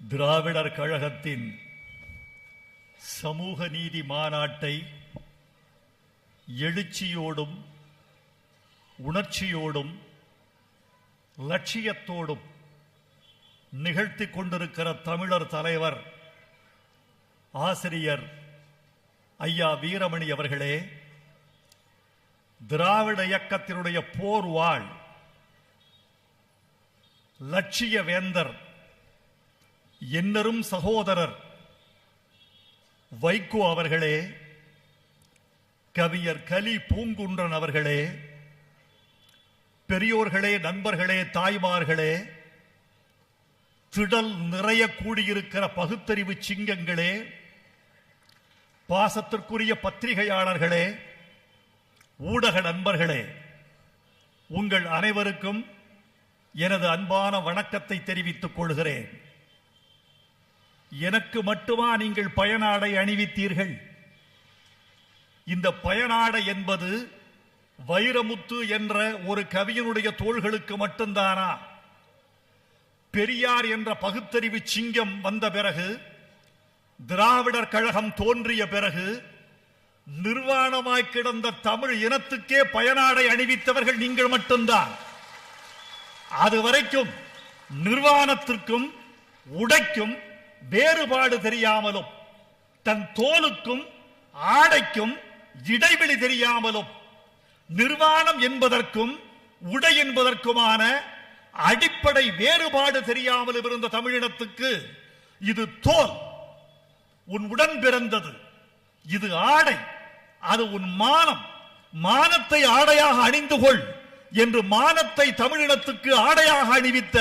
திராவிடர் கழகத்தின் சமூக நீதி மாநாட்டை எழுச்சியோடும் உணர்ச்சியோடும் லட்சியத்தோடும் நிகழ்த்தி கொண்டிருக்கிற தமிழர் தலைவர் ஆசிரியர் ஐயா வீரமணி அவர்களே திராவிட இயக்கத்தினுடைய போர் வாழ் லட்சிய வேந்தர் என்னரும் சகோதரர் வைகோ அவர்களே கவியர் கலி பூங்குன்றன் அவர்களே பெரியோர்களே நண்பர்களே தாய்மார்களே திடல் நிறைய கூடியிருக்கிற பகுத்தறிவு சிங்கங்களே பாசத்திற்குரிய பத்திரிகையாளர்களே ஊடக நண்பர்களே உங்கள் அனைவருக்கும் எனது அன்பான வணக்கத்தை தெரிவித்துக் கொள்கிறேன். எனக்கு மட்டுமா நீங்கள் பயனாடை அணிவித்தீர்கள்? இந்த பயனாடை என்பது வைரமுத்து என்ற ஒரு கவியனுடைய தோள்களுக்கு மட்டும்தானா? பெரியார் என்ற பகுத்தறிவு சிங்கம் வந்த பிறகு திராவிடர் கழகம் தோன்றிய பிறகு நிர்வாணமாய் கிடந்த தமிழ் இனத்துக்கே பயனாடை அணிவித்தவர்கள் நீங்கள் மட்டும்தான். அது வரைக்கும் நிர்வாணத்திற்கும் உடைக்கும் வேறுபாடு தெரியாமலும் தன் தோலுக்கும் ஆடைக்கும் இடைவெளி தெரியாமலும் நிர்வாணம் என்பதற்கும் உடை என்பதற்குமான அடிப்படை வேறுபாடு தெரியாமலும் இருந்த தமிழினத்துக்கு இது தோல். உன் உடன் பிறந்தது. இது ஆடை. அது உன் மானம். மானத்தை ஆடையாக அணிந்து கொள் என்று மானத்தை தமிழினத்துக்கு ஆடையாக அணிவித்த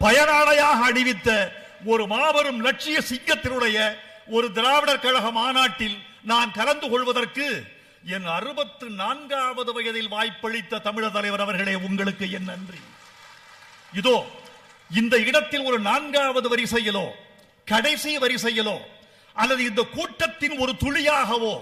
பயனாடையாக அணிவித்த ஒரு மாபெரும் லட்சிய சிங்கத்தினுடைய ஒரு திராவிடர் கழக மாநாட்டில் நான் கலந்து கொள்வதற்கு என் அறுபத்து நான்காவது வயதில் வாய்ப்பளித்த தமிழர் தலைவர் அவர்களே உங்களுக்கு என் நன்றி. இதோ இந்த இடத்தில் ஒரு நான்காவது வரிசையிலோ கடைசி வரிசையிலோ அல்லது இந்த கூட்டத்தின் ஒரு துளியாகவோ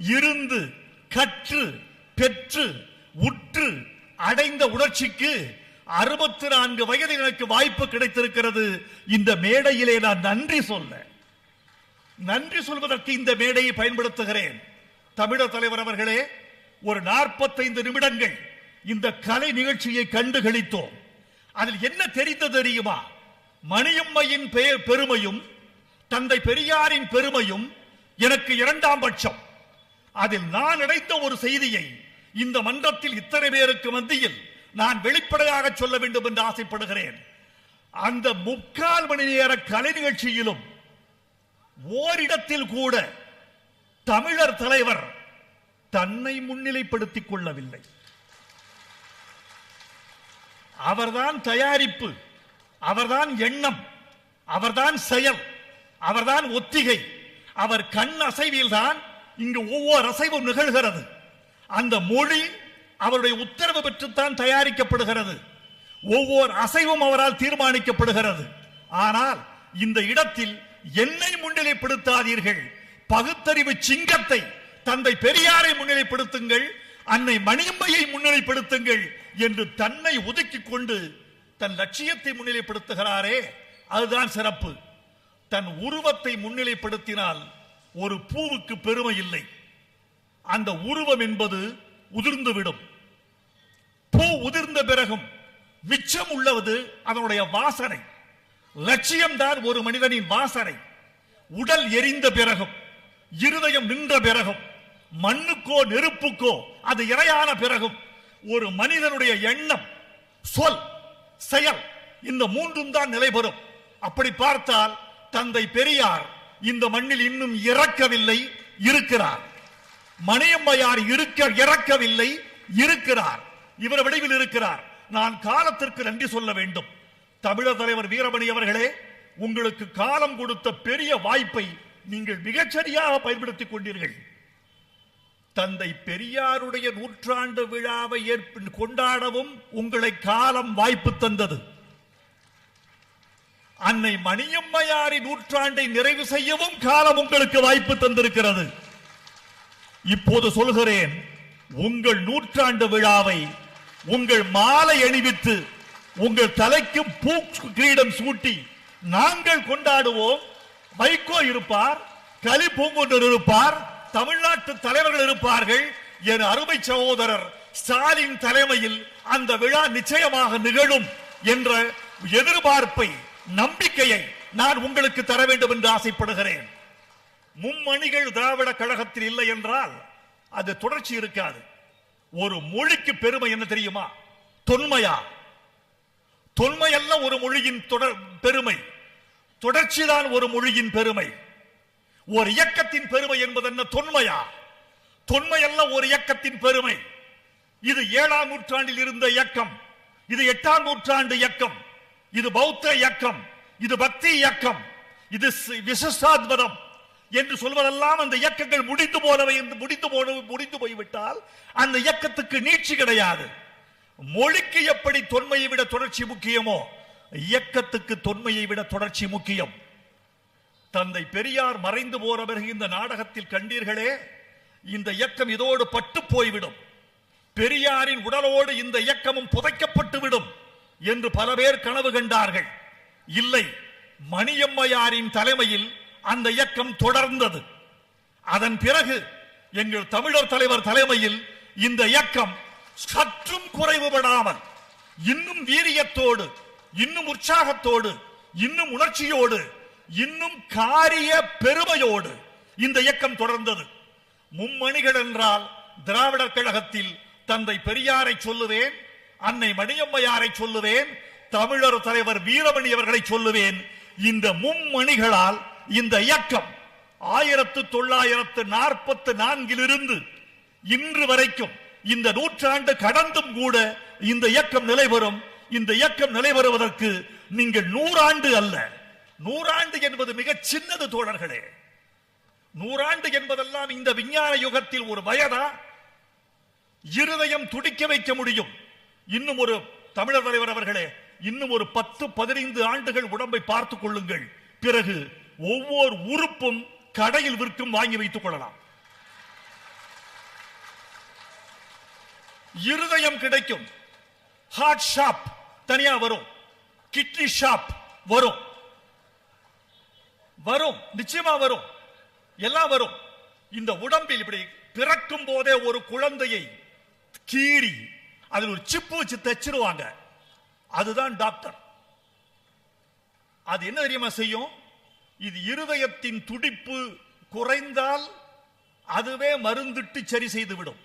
இருந்து கற்று பெற்று உற்று அடைந்த உணர்ச்சிக்கு அறுபத்தி நான்கு வயதில் எனக்கு வாய்ப்பு கிடைத்திருக்கிறது. இந்த மேடையிலே நான் நன்றி சொல்ல. நன்றி சொல்வதற்கு இந்த மேடையை பயன்படுத்துகிறேன். தமிழர் தலைவர் அவர்களே ஒரு நாற்பத்தைந்து நிமிடங்கள் இந்த கலை நிகழ்ச்சியை கண்டுகளித்தோம். அதில் என்ன தெரிந்த தெரியுமா? மணியம்மையின் பெயர் பெருமையும் தந்தை பெரியாரின் பெருமையும் எனக்கு இரண்டாம் பட்சம். அதில் நான் அடைந்த ஒரு செய்தியை இந்த மன்றத்தில் இத்தனை பேருக்கு மத்தியில் நான் வெளிப்படையாக சொல்ல வேண்டும் என்று ஆசைப்படுகிறேன். அந்த முக்கால் மணி நேர கலை நிகழ்ச்சியிலும் ஓரிடத்தில் கூட தமிழர் தலைவர் தன்னை முன்னிலைப்படுத்திக் கொள்ளவில்லை. அவர்தான் தயாரிப்பு அவர்தான் எண்ணம் அவர்தான் செயல் அவர்தான் ஒத்திகை அவர் கண் அசைவில் தான் இங்கு ஒவ்வொரு அசைவும் நிகழ்கிறது. அந்த மொழி அவருடைய உத்தரவு பெற்றுத்தான் தயாரிக்கப்படுகிறது. ஒவ்வொரு அசைவும் அவரால் தீர்மானிக்கப்படுகிறது. ஆனால் இந்த இடத்தில் என்னை முன்னிலைப்படுத்தாதீர்கள் பகுத்தறிவு சிங்கத்தை தந்தை பெரியாரை முன்னிலைப்படுத்துங்கள் அன்னை மணியம்மையை முன்னிலைப்படுத்துங்கள் என்று தன்னை ஒதுக்கிக் கொண்டு தன் லட்சியத்தை முன்னிலைப்படுத்துகிறாரே அதுதான் சிறப்பு. தன் உருவத்தை முன்னிலைப்படுத்தினால் ஒரு பூவுக்கு பெருமை இல்லை. அந்த உருவம் என்பது உதிர்ந்துவிடும். பூ உதிர்ந்த பிறகும் மிச்சம் உள்ளது அதனுடைய வாசனை. லட்சியம்தான் ஒரு மனிதனின் வாசனை. உடல் எரிந்த பிறகும் இருதயம் நின்ற பிறகும் மண்ணுக்கோ நெருப்புக்கோ அது இரையான பிறகும் ஒரு மனிதனுடைய எண்ணம் சொல் செயல் இந்த மூன்றும் தான் நிலைபெறும். அப்படி பார்த்தால் தந்தை பெரியார் இந்த மண்ணில் இன்னும் இறக்கவில்லை இருக்கிறார். மணியம்மையார் இருக்க இறக்கவில்லை இருக்கிறார். இவர் விடைவில் இருக்கிறார். நான் காலத்திற்கு நன்றி சொல்ல வேண்டும். தமிழர் தலைவர் வீரமணி அவர்களே உங்களுக்கு காலம் கொடுத்த பெரிய வாய்ப்பை நீங்கள் மிகச்சரியாக பயன்படுத்திக் கொண்டீர்கள். தந்தை பெரியாருடைய நூற்றாண்டு விழாவை கொண்டாடவும் உங்களை காலம் வாய்ப்பு தந்தது. அன்னை மணியம்மையாரின் நூற்றாண்டை நிறைவு செய்யவும் காலம் உங்களுக்கு வாய்ப்பு தந்திருக்கிறது. இப்போது சொல்கிறேன் உங்கள் நூற்றாண்டு விழாவை உங்கள் மாலை அணிவித்து உங்கள் தலைக்கு பூ கிரீடம் சூட்டி நாங்கள் கொண்டாடுவோம். வைகோ இருப்பார் கலி பூங்குன்றர் இருப்பார் தமிழ்நாட்டு தலைவர்கள் இருப்பார்கள். என் அருமை சகோதரர் ஸ்டாலின் தலைமையில் அந்த விழா நிச்சயமாக நிகழும் என்ற எதிர்பார்ப்பை நம்பிக்கையை நான் உங்களுக்கு தர வேண்டும் என்று ஆசைப்படுகிறேன். மும்மணிகள் திராவிட கழகத்தில் இல்லை என்றால் அது தொடர்ச்சி இருக்காது. ஒரு மொழிக்கு பெருமை என்ன தெரியுமா? தொன்மையா? தொன்மை அல்ல ஒரு மொழியின் தொடர் பெருமை. தொடர்ச்சிதான் ஒரு மொழியின் பெருமை. ஒரு இயக்கத்தின் பெருமை என்பது என்ன தொன்மையா? தொன்மை அல்ல ஒரு இயக்கத்தின் பெருமை. இது ஏழாம் நூற்றாண்டில் இருந்த இயக்கம். இது எட்டாம் நூற்றாண்டு இயக்கம். இது பௌத்த இயக்கம் இது பக்தி இயக்கம் இது விசிஷ்டாத்மதம் என்று சொல்வதெல்லாம் அந்த இயக்கங்கள் முடிந்து போனவை என்று முடிந்து போன முடிந்து போய்விட்டால் அந்த இயக்கத்துக்கு நீட்சி கிடையாது. மொழிக்கு எப்படி தொன்மையை விட தொடர்ச்சி முக்கியமோ இயக்கத்துக்கு தொன்மையை விட தொடர்ச்சி முக்கியம். தந்தை பெரியார் மறைந்து போற பிறகு இந்த நாடகத்தில் கண்டீர்களே இந்த இயக்கம் இதோடு பட்டு போய்விடும். பெரியாரின் உடலோடு இந்த இயக்கமும் புதைக்கப்பட்டு விடும். என்று பல பேர் கனவு கண்டார்கள். இல்லை மணியம்மையாரின் தலைமையில் அந்த இயக்கம் தொடர்ந்தது. அதன் பிறகு எங்கள் தமிழர் தலைவர் தலைமையில் இந்த இயக்கம் சற்றும் குறைவுபடாமல் இன்னும் வீரியத்தோடு இன்னும் உற்சாகத்தோடு இன்னும் உணர்ச்சியோடு இன்னும் காரிய பெருமையோடு இந்த இயக்கம் தொடர்ந்தது. மும்மணிகள் என்றால் திராவிடர் கழகத்தில் தந்தை பெரியாரை சொல்லுவேன் அன்னை மணியம்மையாரை சொல்லுவேன் தமிழர் தலைவர் வீரமணி அவர்களை சொல்லுவேன். இந்த மும்மணிகளால் இந்த இயக்கம் ஆயிரத்து தொள்ளாயிரத்து நாற்பத்து நான்கிலிருந்து இன்று வரைக்கும் இந்த நூற்றாண்டு கடந்தும் கூட இந்த இயக்கம் நிலைபெறும். இந்த இயக்கம் நிலைபெறுவதற்கு நீங்கள் நூறாண்டு அல்ல. நூறாண்டு என்பது மிக சின்னது தோழர்களே. நூறாண்டு என்பதெல்லாம் இந்த விஞ்ஞான யுகத்தில் ஒரு வயதா? இருதயம் துடிக்க வைக்க முடியும். இன்னும் ஒரு தமிழர் தலைவர் அவர்களே இன்னும் ஒரு பத்து பதினைந்து ஆண்டுகள் உடம்பை பார்த்துக் கொள்ளுங்கள். பிறகு ஒவ்வொரு உறுப்பும் கடையில் விற்கும் வாங்கி வைத்துக் கொள்ளலாம். இருதயம் கிடைக்கும். ஹார்ட் ஷாப் தனியா வரும். கிட்னி ஷாப் வரும். வரும். நிச்சயமா வரும். எல்லாம் வரும். இந்த உடம்பில் இப்படி பிறக்கும் போதே ஒரு குழந்தையை கீறி அதில் ஒரு சிப்பு வச்சு தச்சிருவாங்க. அதுதான் டாக்டர் அது என்ன தெரியுமா செய்யும்? இது இருதயத்தின் துடிப்பு குறைந்தால் அதுவே மருந்திட்டு சரி செய்து விடும்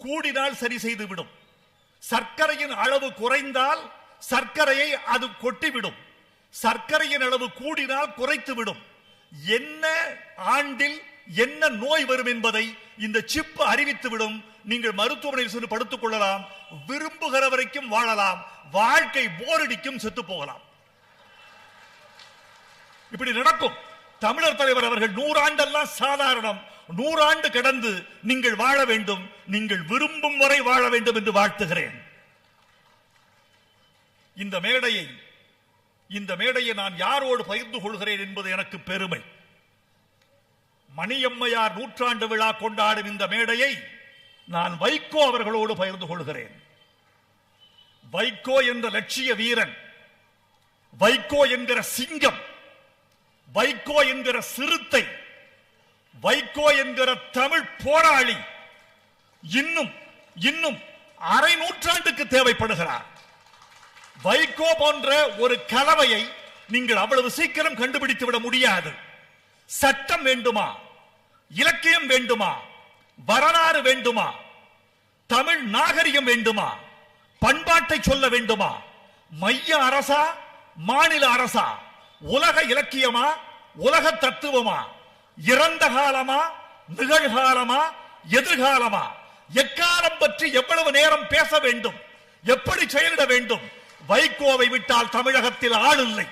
கூடினால் சரி செய்து விடும் சர்க்கரையின் அளவு குறைந்தால் சர்க்கரையை அது கொட்டிவிடும். சர்க்கரையின் அளவு கூடினால் குறைத்து விடும் என்ன ஆண்டில் என்ன நோய் வரும் என்பதை இந்த சிப் அறிவித்து விடும் நீங்கள் மருத்துவமனையில் சென்று படுத்துக் கொள்ளலாம். விரும்புகிற வரைக்கும் வாழலாம். வாழ்க்கை போரடிக்கும் செத்து போகலாம். இப்படி நடக்கும். தமிழர் தலைவர் அவர்கள் நூறாண்டெல்லாம் சாதாரணம். நூறாண்டு கடந்து நீங்கள் வாழ வேண்டும். நீங்கள் விரும்பும் வரை வாழ வேண்டும் என்று வாழ்த்துகிறேன். இந்த மேடையை இந்த மேடையை நான் யாரோடு பகிர்ந்து கொள்கிறேன் என்பது எனக்கு பெருமை. மணியம்மையார் நூற்றாண்டு விழா கொண்டாடும் இந்த மேடையை நான் வைகோ அவர்களோடு பகிர்ந்து கொள்கிறேன். வைகோ என்ற லட்சிய வீரன் வைகோ என்கிற சிங்கம் வைகோ என்கிற சிறுத்தை வைகோ என்கிற தமிழ் போராளி இன்னும் இன்னும் அரை நூற்றாண்டுக்கு தேவைப்படுகிறார். வைகோ போன்ற ஒரு கலவையை நீங்கள் அவ்வளவு சீக்கிரம் கண்டுபிடித்து விட முடியாது. சட்டம் வேண்டுமா? இலக்கியம் வேண்டுமா? வரலாறு வேண்டுமா? தமிழ் நாகரிகம் வேண்டுமா? பண்பாட்டை சொல்ல வேண்டுமா? மைய அரசா? மாநில அரசா? உலக இலக்கியமா? உலக தத்துவமா? இறந்த காலமா? நிகழ்காலமா? எதிர்காலமா? எக்காலம் பற்றி எவ்வளவு நேரம் பேச வேண்டும்? எப்படி செயலிட வேண்டும்? வைகோவை விட்டால் தமிழகத்தில் ஆள் இல்லை.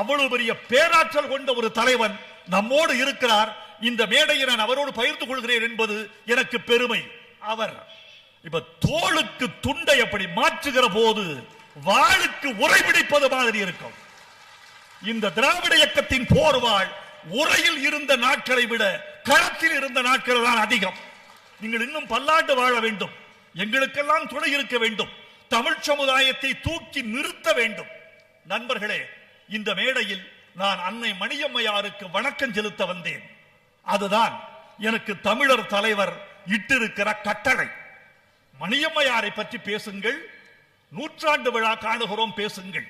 அவ்வளவு பெரிய பேராற்றல் கொண்ட ஒரு தலைவன் நம்மோடு இருக்கிறார். இந்த மேடையை நான் அவரோடு பகிர்ந்து கொள்கிறேன் என்பது எனக்கு பெருமை. அவர் இப்ப தோளுக்கு துண்டை அப்படி மாற்றுகிற போது வாளுக்கு உரைபிடிப்பது மாதிரி இருக்கும். இந்த திராவிட இயக்கத்தின் போர்வாள் உரையில் இருந்த நாட்களை விட களத்தில் இருந்த நாட்கள் தான் அதிகம். நீங்கள் இன்னும் பல்லாண்டு வாழ வேண்டும். எங்களுக்கெல்லாம் துணை இருக்க வேண்டும். தமிழ் சமுதாயத்தை தூக்கி நிறுத்த வேண்டும். நண்பர்களே இந்த மேடையில் நான் அன்னை மணியம்மையாருக்கு வணக்கம் செலுத்த வந்தேன். அதுதான் எனக்கு தமிழர் தலைவர் இட்டிருக்கிற கட்டளை. மணியம்மையாரை பற்றி பேசுங்கள் நூற்றாண்டு விழா காணுகிறோம் பேசுங்கள்.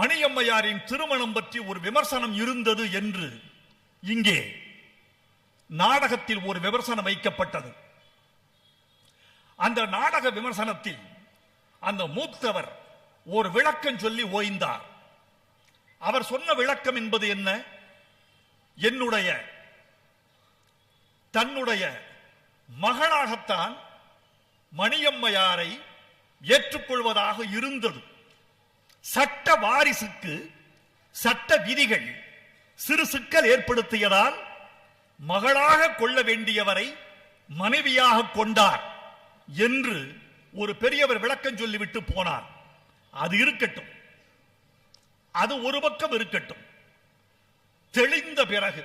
மணியம்மையாரின் திருமணம் பற்றி ஒரு விமர்சனம் இருந்தது என்று இங்கே நாடகத்தில் ஒரு விமர்சனம் வைக்கப்பட்டது. அந்த நாடக விமர்சனத்தில் அந்த மூத்தவர் ஒரு விளக்கம் சொல்லி ஓய்ந்தார். அவர் சொன்ன விளக்கம் என்பது என்ன? என்னுடைய தன்னுடைய மகளாகத்தான் மணியம்மையாரை ஏற்றுக்கொள்வதாக இருந்தது. சட்ட வாரிசுக்கு சட்ட விதிகள் சிறு சிக்கல் ஏற்படுத்தியதால் மகளாக கொள்ள வேண்டியவரை மனைவியாக கொண்டார் என்று ஒரு பெரியவர் விளக்கம் சொல்லிவிட்டு போனார். இருக்கட்டும். அது ஒரு பக்கம் இருக்கட்டும். தெளிந்த பிறகு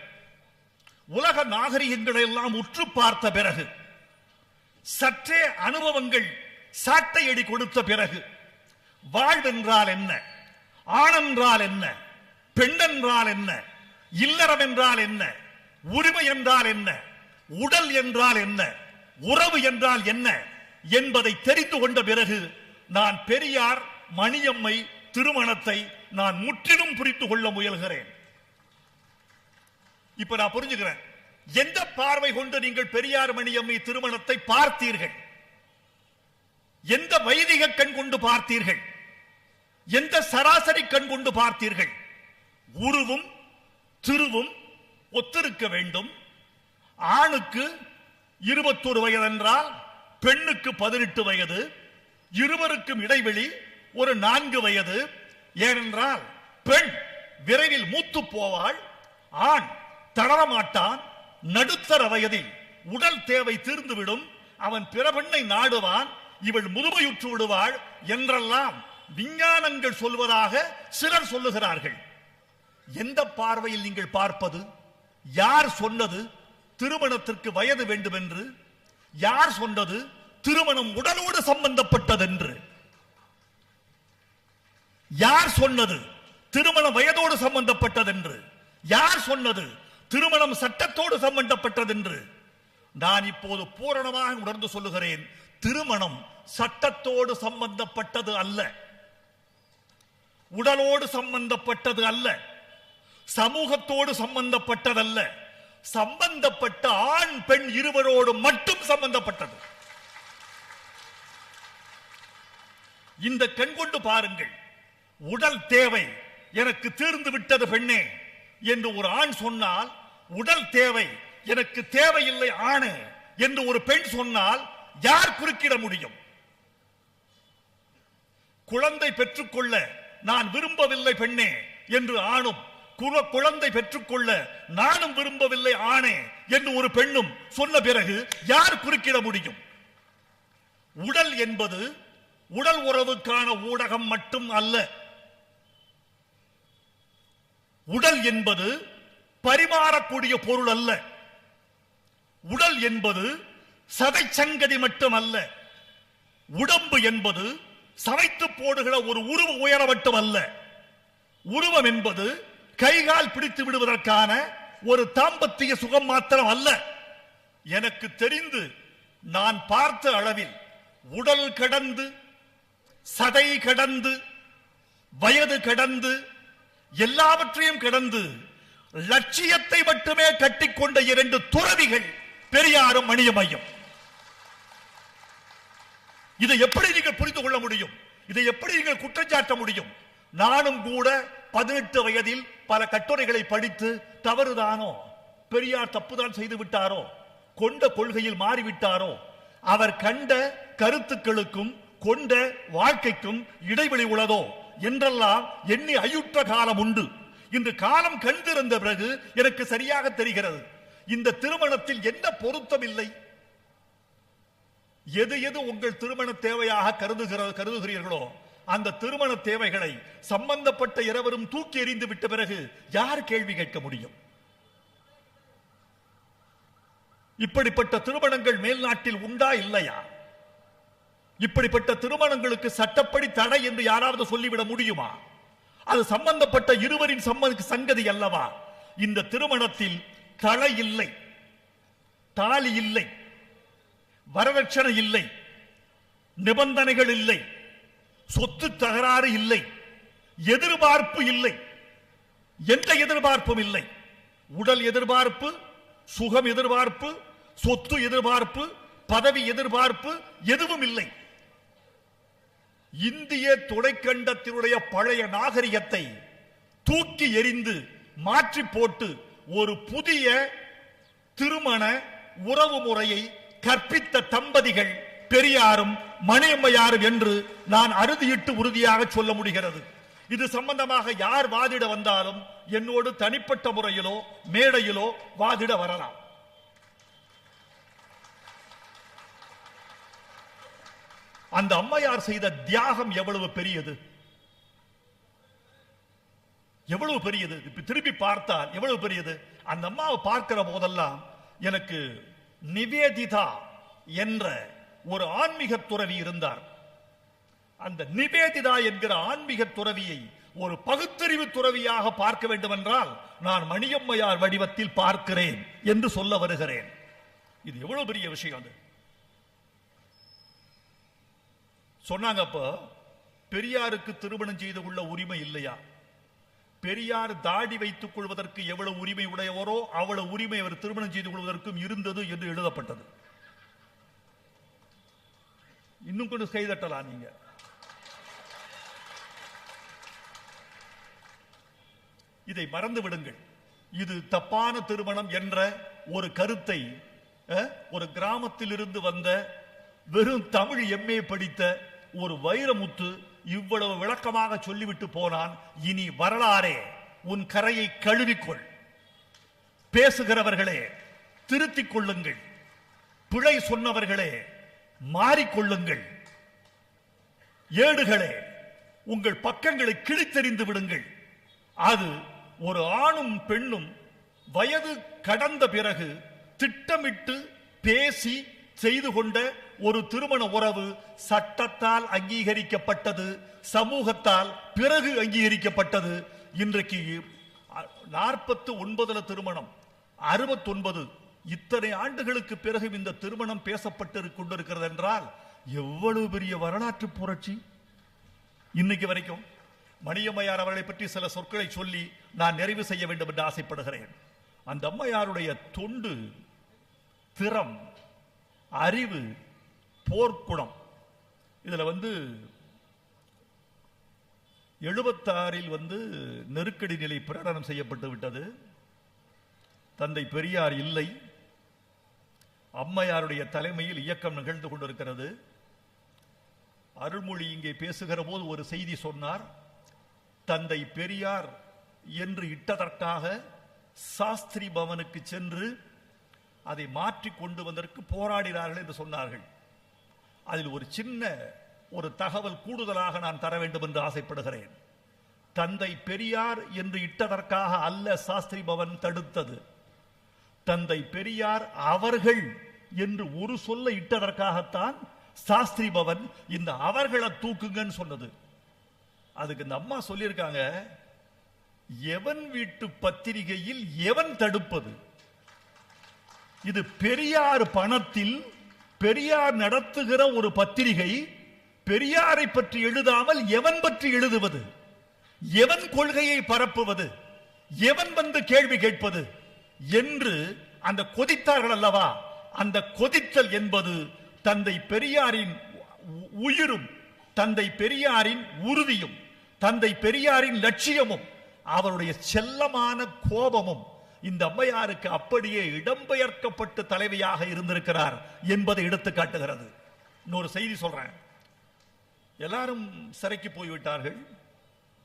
உலக நாகரிகங்களை எல்லாம் உற்று பார்த்த பிறகு சற்றே அனுபவங்கள் சாட்டையடி கொடுத்த பிறகு வாழ்வென்றால் என்ன? ஆணென்றால் என்ன? பெண்ணென்றால் என்ன? இல்லறம் என்றால் என்ன? உரிமை என்றால் என்ன? உடல் என்றால் என்ன? உறவு என்றால் என்ன? என்பதை தெரிந்து கொண்ட பிறகு நான் பெரியார் மணியம்மை திருமணத்தை நான் முற்றிலும் புரிந்து கொள்ள முயல்கிறேன். இப்ப நான் புரிஞ்சுக்கிறேன். எந்த பார்வை கொண்டு நீங்கள் பெரியார் மணியம்மை திருமணத்தை பார்த்தீர்கள்? எந்த வைதிக கண் கொண்டு பார்த்தீர்கள்? எந்த சராசரி கண் கொண்டு பார்த்தீர்கள்? உருவும் திருவும் ஒத்திருக்க வேண்டும். ஆணுக்கு இருபத்தொரு வயது என்றால் பெண்ணுக்கு பதினெட்டு வயது இருவருக்கும் இடைவெளி ஒரு நான்கு வயது. ஏனென்றால் பெண் விரைவில் மூத்து போவாள் ஆண் தளரமாட்டான் நடுத்தர வயதில் உடல் தேவை தீர்ந்துவிடும் அவன் பிற பெண்ணை நாடுவான் இவள் முதுமையுற்று விடுவாள் என்றெல்லாம் விஞ்ஞானங்கள் சொல்வதாக சிலர் சொல்லுகிறார்கள். எந்த பார்வையில் நீங்கள் பார்ப்பது? யார் சொன்னது? திருமணத்திற்கு வயது வேண்டும் என்று யார் சொன்னது? திருமணம் உடலோடு சம்பந்தப்பட்டது என்று யார் சொன்னது திருமணம் வயதோடு சம்பந்தப்பட்டது என்று யார் சொன்னது திருமணம் சட்டத்தோடு சம்பந்தப்பட்டது என்று நான் இப்போது பூரணமாக உணர்ந்து சொல்லுகிறேன் திருமணம் சட்டத்தோடு சம்பந்தப்பட்டது அல்ல. உடலோடு சம்பந்தப்பட்டது அல்ல. சமூகத்தோடு சம்பந்தப்பட்டதல்ல. சம்பந்தப்பட்ட ஆண் பெண் இருவரோடு மட்டும் சம்பந்தப்பட்டது. இந்த கண் கொண்டு பாருங்கள். உடல் தேவை எனக்கு தீர்ந்து விட்டது பெண்ணே என்று ஒரு ஆண் சொன்னால் உடல் தேவை எனக்கு தேவையில்லை ஆணு என்று ஒரு பெண் சொன்னால் யார் குறுக்கிட முடியும்? குழந்தை பெற்றுக்கொள்ள நான் விரும்பவில்லை பெண்ணே என்று ஆணும் குழந்தை பெற்றுக்கொள்ள நானும் விரும்பவில்லை ஆணே என்று ஒரு பெண்ணும் சொன்ன பிறகு யார் குறுக்கிட முடியும்? உடல் என்பது உடல் உறவுக்கான ஊடகம் மட்டும் அல்ல. உடல் என்பது பரிமாறக்கூடிய பொருள் அல்ல. உடல் என்பது சதை சங்கதி மட்டும் அல்ல உடம்பு என்பது சமைத்து போடுகிற ஒரு உருவ உயர மட்டும் அல்ல உருவம் என்பது கைகால் பிடித்து விடுவதற்கான ஒரு தாம்பத்திய சுகம் மாத்திரம் அல்ல. எனக்கு தெரிந்து நான் பார்த்த அளவில் உடல் கடந்து சதை கடந்து வயது கடந்து எல்லாவற்றையும் கடந்து லட்சியத்தை மட்டுமே கட்டிக்கொண்ட இரண்டு துறவிகள் பெரியாரும் மணிய மையம். இதை எப்படி நீங்கள் புரிந்து கொள்ள முடியும்? இதை எப்படி நீங்கள் குற்றச்சாட்ட முடியும்? நானும் கூட பதினெட்டு வயதில் பல கட்டுரைகளை படித்து தவறுதானோ? பெரியார் தப்புதான் செய்து விட்டாரோ? கொண்ட கொள்கையில் மாறிவிட்டாரோ? அவர் கண்ட கருத்துக்களுக்கும் கொண்ட வாழ்க்கைக்கும் இடைவெளி உள்ளதோ? என்றெல்லாம் எண்ணி ஐயுற்ற காலம் உண்டு. இன்று காலம் கண் திறந்த பிறகு எனக்கு சரியாக தெரிகிறது. இந்த திருமணத்தில் என்ன பொருத்தம் இல்லை? எது எது உங்கள் திருமண தேவையாக கருதுகிற கருதுகிறீர்களோ அந்த திருமண தேவைகளை சம்பந்தப்பட்ட இருவரும் தூக்கி எறிந்து விட்ட பிறகு யார் கேள்வி கேட்க முடியும்? இப்படிப்பட்ட திருமணங்கள் மேல்நாட்டில் உண்டா இல்லையா? இப்படிப்பட்ட திருமணங்களுக்கு சட்டப்படி தடை என்று யாராவது சொல்லிவிட முடியுமா? அது சம்பந்தப்பட்ட இருவரின் சம்ம சங்கதி அல்லவா? இந்த திருமணத்தில் தலை இல்லை. தாலி இல்லை. வரதட்சணை இல்லை. நிபந்தனைகள் இல்லை. சொத்து தகராறு இல்லை. எதிர்பார்ப்பு இல்லை. எந்த எதிர்பார்ப்பும் இல்லை. உடல் எதிர்பார்ப்பு சுகம் எதிர்பார்ப்பு சொத்து எதிர்பார்ப்பு பதவி எதிர்பார்ப்பு எதுவும் இல்லை. இந்திய துணைக்கண்டத்தினுடைய பழைய நாகரிகத்தை தூக்கி எறிந்து மாற்றி போட்டு ஒரு புதிய திருமண உறவு முறையை கற்பித்த தம்பதிகள் பெரியாரும் மணியம்மையாரும் என்று நான் அறுதியிட்டு உறுதியாக சொல்ல முடிகிறது. இது சம்பந்தமாக யார் வாதிட வந்தாலும் என்னோடு தனிப்பட்ட முறையிலோ மேடையிலோ வாதிட வரலாம். அந்த அம்மையார் செய்த தியாகம் எவ்வளவு பெரியது? எவ்வளவு பெரியது? இப்ப திருப்பி பார்த்தால் எவ்வளவு பெரியது? அந்த அம்மாவை பார்க்கிற போதெல்லாம் எனக்கு நிவேதிதா என்ற ஒரு ஆன்மீக துறவி இருந்தார். அந்த நிவேதிதா என்கிற ஆன்மீக துறவியை ஒரு பகுத்தறிவு துறவியாக பார்க்க வேண்டும் என்றால் நான் மணியம்மையார் வடிவத்தில் பார்க்கிறேன் என்று சொல்ல வருகிறேன். இது எவ்வளவு பெரிய விஷயம் அது? சொன்னாங்க அப்போ பெரியாருக்கு திருமணம் செய்து கொள்ள உரிமை இல்லையா? பெரியார் தாடி வைத்துக் கொள்வதற்கு எவ்வளவு உரிமை உடையவரோ அவ்வளவு உரிமை அவர் திருமணம் செய்து கொள்வதற்கும் இருந்தது என்று எழுதப்பட்டது. இன்னும் கொஞ்சம் கைதட்டலாம் நீங்க? இதை மறந்து விடுங்கள். இது தப்பான திருமணம் என்ற ஒரு கருத்தை ஒரு கிராமத்தில் இருந்து வந்த வெறும் தமிழ் எம்ஏ படித்த ஒரு வைரமுத்து இவ்வளவு விளக்கமாக சொல்லிவிட்டு போனான் இனி வரலாறே உன் கரையை கழுவிக்கொள். பேசுகிறவர்களே திருத்திக் கொள்ளுங்கள். பிழை சொன்னவர்களே மாறிக்கொள்ளுங்கள். ஏடுகளே உங்கள் பக்கங்களை கிழித்தெறிந்து விடுங்கள். அது ஒரு ஆணும் பெண்ணும் வயது கடந்த பிறகு திட்டமிட்டு பேசி செய்து கொண்ட ஒரு திருமண உறவு சட்டத்தால் அங்கீகரிக்கப்பட்டது சமூகத்தால் பிறகு அங்கீகரிக்கப்பட்டது. இன்றைக்கு நாற்பத்து ஒன்பதுல திருமணம் அறுபத்தொன்பது இத்தனை ஆண்டுகளுக்கு பிறகு இந்த திருமணம் பேசப்பட்டு கொண்டிருக்கிறது என்றால் எவ்வளவு பெரிய வரலாற்று புரட்சி? இன்னைக்கு வரைக்கும் மணியம்மையார் அவர்களை பற்றி சில சொற்களை சொல்லி நான் நிறைவு செய்ய வேண்டும் என்று ஆசைப்படுகிறேன். அந்த அம்மையாருடைய தொண்டு திறம் அறிவு போர்க்குணம் இதில் வந்து எழுபத்தாறில் வந்து நெருக்கடி நிலை பிரகடனம் செய்யப்பட்டு விட்டது. தந்தை பெரியார் இல்லை. அம்மையாருடைய தலைமையில் இயக்கம் நிகழ்ந்து கொண்டிருக்கிறது. அருள்மொழி இங்கே பேசுகிற போது ஒரு செய்தி சொன்னார். தந்தை பெரியார் என்று இட்டதற்காக சாஸ்திரி பவனுக்கு சென்று அதை மாற்றி கொண்டு வந்ததற்கு போராடினார்கள் என்று சொன்னார்கள். அதில் ஒரு சின்ன ஒரு தகவல் கூடுதலாக நான் தர வேண்டும் என்று ஆசைப்படுகிறேன். தந்தை பெரியார் என்று இட்டதற்காக அல்ல சாஸ்திரி பவன் தடுத்தது. தந்தை பெரியார் அவர்கள் என்று ஒரு சொல்ல இட்டதற்காகத்தான் சாஸ்திரி பவன் இந்த அவர்களை தூக்குங்கன்னு சொன்னது. அதுக்கு இந்த அம்மா சொல்லியிருக்காங்க எவன் வீட்டு பத்திரிகையில் எவன் தடுப்பது? இது பெரியார் பணத்தில் பெரியார் நடத்துகிற ஒரு பத்திரிகை பெரியாரை பற்றி எழுதாமல் எவன் பற்றி எழுதுவது? எவன் கொள்கையை பரப்புவது? எவன் வந்து கேள்வி கேட்பது? என்று அந்த கொதித்தார்கள் அல்லவா? அந்த கொதித்தல் என்பது தந்தை பெரியாரின் உ- உயிரும் தந்தை பெரியாரின் உறுதியும் தந்தை பெரியாரின் லட்சியமும் அவருடைய செல்லமான கோபமும் இந்த அம்மையாருக்கு அப்படியே இடம்பெயர்க்கப்பட்டு தலைவியாக இருந்திருக்கிறார் என்பதை எடுத்து காட்டுகிறது இன்னொரு செய்தி சொல்றேன். எல்லாரும் சிறைக்கு போய்விட்டார்கள்.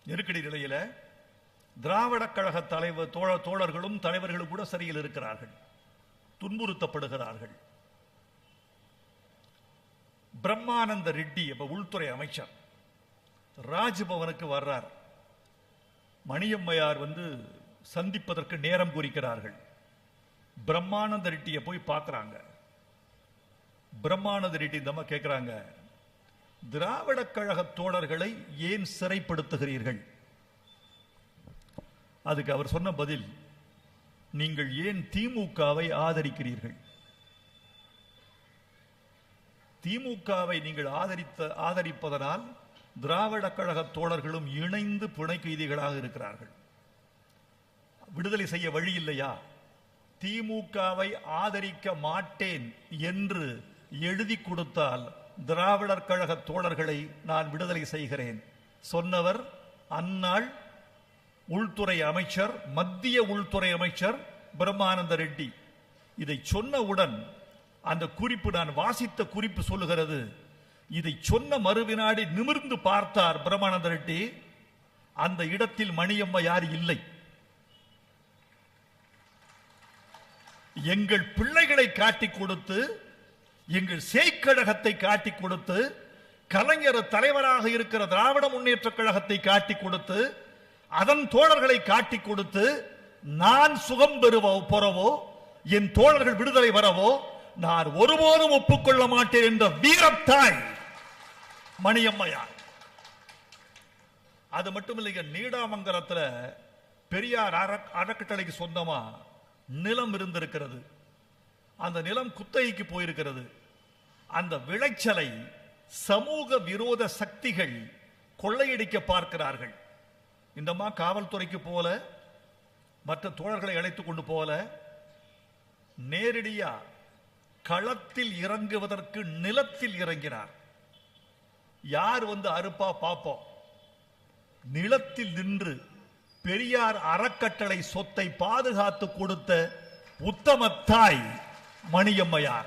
நெருக்கடி நிலையில திராவிட கழக தலைவர் தோழ தோழர்களும் தலைவர்களும் கூட சிறையில் இருக்கிறார்கள். துன்புறுத்தப்படுகிறார்கள். பிரம்மானந்த ரெட்டி அப்ப உள்துறை அமைச்சர் ராஜ்பவனுக்கு வர்றார். மணியம்மையார் வந்து சந்திப்பதற்கு நேரம் குறிக்கிறார்கள். பிரம்மானந்த ரெட்டியை போய் பார்க்குறாங்க. பிரம்மானந்த ரெட்டி இந்த கேட்குறாங்க திராவிட கழக தோழர்களை ஏன் சிறைப்படுத்துகிறீர்கள்? அதுக்கு அவர் சொன்ன பதில் நீங்கள் ஏன் திமுகவை ஆதரிக்கிறீர்கள்? திமுகவை நீங்கள் ஆதரித்த ஆதரிப்பதனால் திராவிட கழக தோழர்களும் இணைந்து பிணை கைதிகளாக இருக்கிறார்கள். விடுதலை செய்ய வழி இல்லையா? திமுகவை ஆதரிக்க மாட்டேன் என்று எழுதி கொடுத்தால் திராவிடர் கழக தோழர்களை நான் விடுதலை செய்கிறேன். சொன்னவர் அந்நாள் உள்துறை அமைச்சர் மத்திய உள்துறை அமைச்சர் பிரம்மானந்த ரெட்டி. இதை சொன்னவுடன் அந்த குறிப்பு நான் வாசித்த குறிப்பு சொல்லுகிறது. இதை சொன்ன மறுவினாடி நிமிர்ந்து பார்த்தார் பிரம்மானந்த ரெட்டி. அந்த இடத்தில் மணியம்மா யார் இல்லை? எங்கள் பிள்ளைகளை காட்டிக் கொடுத்து எங்கள் சேய்க்கழகத்தை காட்டிக் கொடுத்து கலைஞர் தலைவராக இருக்கிற திராவிட முன்னேற்ற கழகத்தை காட்டிக் கொடுத்து அதன் தோழர்களை காட்டிக் கொடுத்து நான் சுகம் பெறுவோ பெறவோ என் தோழர்கள் விடுதலை வரவோ நான் ஒருபோதும் ஒப்புக்கொள்ள மாட்டேன் என்ற வீரத்தாய் மணியம்மையார். அது மட்டும் இல்லைங்க நீடாமங்கலத்தில் பெரியார் அற- அறக்கட்டளைக்கு சொந்தமா நிலம் இருந்திருக்கிறது. அந்த நிலம் குத்தகைக்கு போயிருக்கிறது. அந்த விளைச்சலை சமூக விரோத சக்திகள் கொள்ளையடிக்க பார்க்கிறார்கள். இந்தம்மா காவல்துறைக்கு போல மற்ற தோழர்களை அழைத்து கொண்டு போல நேரடியா களத்தில் இறங்குவதற்கு நிலத்தில் இறங்கினார். யார் வந்து அறுப்பா பார்ப்போம் நிலத்தில் நின்று பெரியார் அறக்கட்டளை சொத்தை பாதுகாத்து கொடுத்த உத்தம தாய் மணியம்மையார்.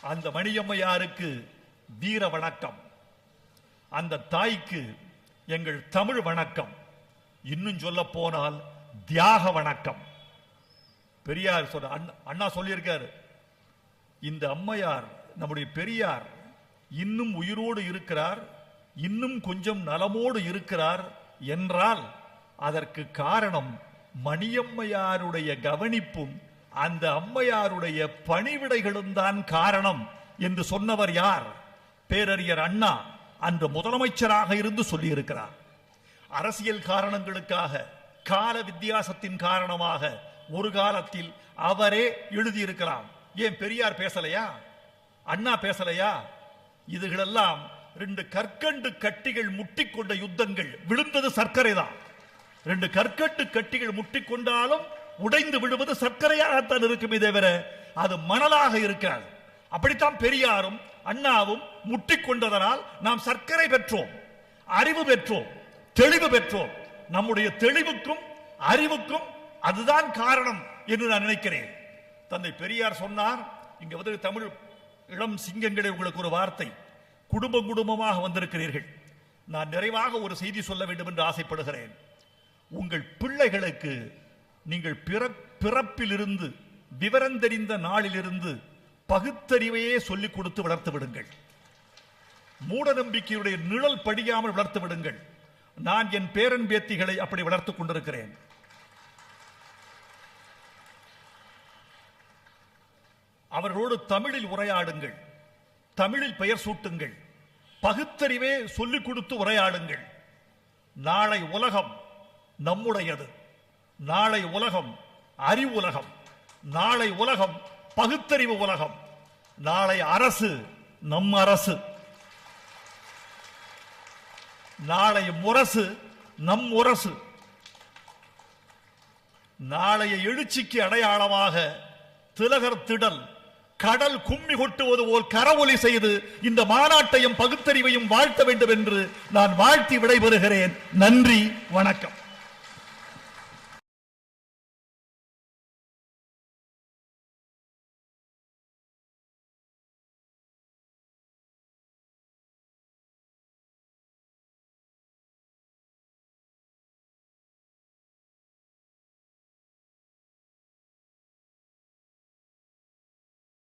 அந்த மணியம்மையாருக்கு வீர வணக்கம். அந்த தாய்க்கு எங்கள் தமிழ் வணக்கம். இன்னும் சொல்ல போனால் தியாக வணக்கம். பெரியார் சொல்ற அண்ணா- அண்ணா சொல்லியிருக்காரு இந்த அம்மையார் நம்முடைய பெரியார் இன்னும் உயிரோடு இருக்கிறார் இன்னும் கொஞ்சம் நலமோடு இருக்கிறார் என்றால் அதற்கு காரணம் மணியம்மையாருடைய கவனிப்பும் அந்த அம்மையாருடைய பணிவிடைகளும் தான் காரணம் என்று சொன்னவர் யார்? பேரறிஞர் அண்ணா அன்று முதலமைச்சராக இருந்து சொல்லியிருக்கிறார். அரசியல் காரணங்களுக்காக கால வித்தியாசத்தின் காரணமாக ஒரு காலத்தில் அவரே எழுதியிருக்கலாம் ஏன் பெரியார் பேசலையா? அண்ணா பேசலையா? இதுகளெல்லாம் ரெண்டு கற்கண்டு கட்டிகள் முட்டிக்கொண்ட யுத்தங்கள். விழுந்தது சர்க்கரை தான் ரெண்டு கற்கட்டு கட்டிகள் முட்டிக்கொண்டாலும் உடைந்து விடுவது சர்க்கரையாகத்தான் இருக்குமே தவிர அது மணலாக இருக்காது. அப்படித்தான் பெரியாரும் அண்ணாவும் முட்டிக்கொண்டதனால் நாம் சர்க்கரை பெற்றோம் அறிவு பெற்றோம் தெளிவு பெற்றோம். நம்முடைய தெளிவுக்கும் அறிவுக்கும் அதுதான் காரணம் என்று நான் நினைக்கிறேன். தந்தை பெரியார் சொன்னார் இங்க வந்து தமிழ் இளம் சிங்கங்களே உங்களுக்கு ஒரு வார்த்தை குடும்பம் குடும்பமாக வந்திருக்கிறீர்கள். நான் நிறைவாக ஒரு செய்தி சொல்ல வேண்டும் என்று ஆசைப்படுகிறேன். உங்கள் பிள்ளைகளுக்கு நீங்கள் பிற- பிறப்பிலிருந்து விவரம் தெரிந்த நாளிலிருந்து பகுத்தறிவையே சொல்லிக் கொடுத்து வளர்த்து விடுங்கள். மூட நம்பிக்கையுடைய நிழல் படியாமல் வளர்த்து விடுங்கள். நான் என் பேரன் பேத்திகளை அப்படி வளர்த்துக் கொண்டிருக்கிறேன். அவர்களோடு தமிழில் உரையாடுங்கள். தமிழில் பெயர் சூட்டுங்கள். பகுத்தறிவே சொல்லிக் கொடுத்து உரையாடுங்கள். நாளை உலகம் நம்முடையது. நாளை உலகம் அறிவு உலகம் நாளை உலகம் பகுத்தறிவு உலகம். நாளை அரசு நம் அரசு. நாளை முரசு நம் முரசு. நாளைய எழுச்சிக்கு அடையாளமாக திலகர் திடல் கடல் கும்மி கொட்டுவது போல் கரவொலி செய்து இந்த மாநாட்டையும் பகுத்தறிவையும் வாழ்த்த வேண்டும் என்று நான் வாழ்த்தி விடைபெறுகிறேன். நன்றி வணக்கம்.